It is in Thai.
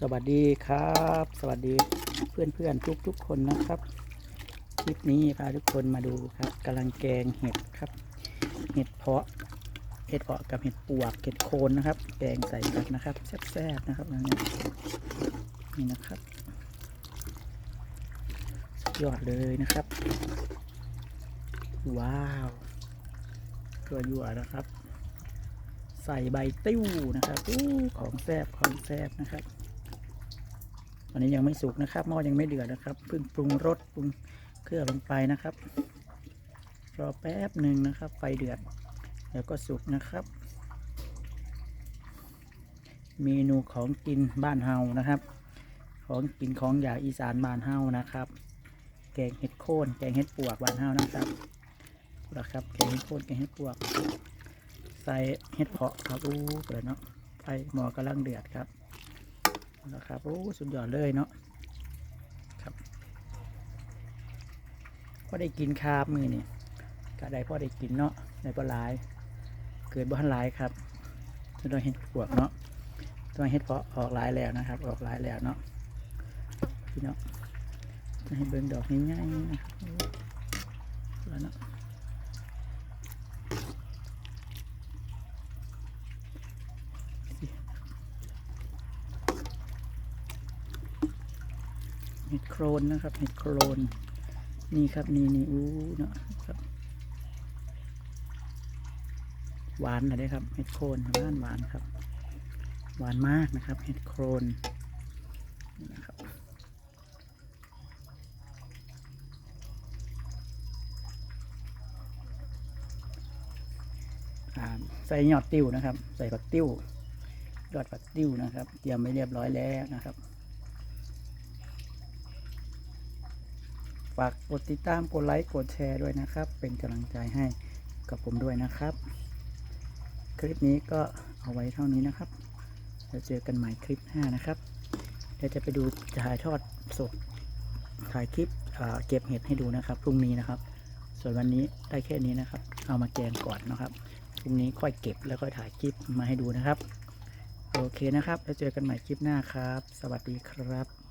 สวัสดีครับ สวัสดีเพื่อนเพื่อนทุกทุกคนนะครับ คลิปนี้พาทุกคนมาดูครับกำลังแกงเห็ดครับ เห็ดเพาะ เห็ดเพาะกับเห็ดปวก เห็ดโคนนะครับ แกงใส่กันนะครับแซ่บๆนะครับนี่นะครับสุดยอดเลยนะครับ ว้าวตัวยั่วนะครับใส่ใบติ้วนะครับอของแซบของแซบนะครับ อนนี้ยังไม่สุกนะครับหม้อยังไม่เดือดนะครับเพิ่งปรุงรสปรุงเครื่องลงไปนะครับ รอแป๊บหนึ่งนะครับ ไฟเดือดแล้วก็สุกนะครับ เมนูของกินบ้านเฮานะครับ ของกินของอยากอีสานบ้านเฮานะครับ แกงเห็ดโคนแกงเห็ดปวกบ้านเฮานะครับนะครับแกงเห็ดโคนแกงเห็ดปวก ใส่เห็ดเพาะครับอู้เปิดเนาะไฟหมอกำลังเดือดครับ นะครับโอ้สุดยอดเลยเนาะครับพอได้กินคาบมือนี่ก็ได้พอได้กินเนาะในปลาย เกิดบ้านหลายครับจะโดนเห็ดปวกเนาะตัวเห็ดเพาะออกหลายแล้วนะครับ ออกหลายแล้วเนาะพี่เนาะจะให้เบิ่งดอกง่ายๆนะครับแล้วเนาะ เห็ดโครนนะครับ เห็ดโครน นี่ครับ นี่นี่อู้เนาะครับ หวานนะได้ครับ เห็ดโครนหวานหวานครับ หวานมากนะครับ เห็ดโครนนะครับใส่ยอดติ้วนะครับ ใส่ผักติ้วยอดผักติ้วนะครับ เตรียมไว้เรียบร้อยแล้วนะครับ ฝากกดติดตามกดไลค์กดแชร์ด้วยนะครับ เป็นกำลังใจให้กับผมด้วยนะครับ คลิปนี้ก็เอาไว้เท่านี้นะครับแล้วเจอกันใหม่คลิปหน้านะครับเดี๋ยวจะไปดูถ่ายทอดสดถ่ายคลิปเก็บเห็ดให้ดูนะครับพรุ่งนี้นะครับ ส่วนวันนี้ได้แค่นี้นะครับ เอามาแกงก่อนนะครับพรุ่งนี้ค่อยเก็บแล้วค่อยถ่ายคลิปมาให้ดูนะครับ โอเคนะครับ แล้วเจอกันใหม่คลิปหน้าครับ สวัสดีครับ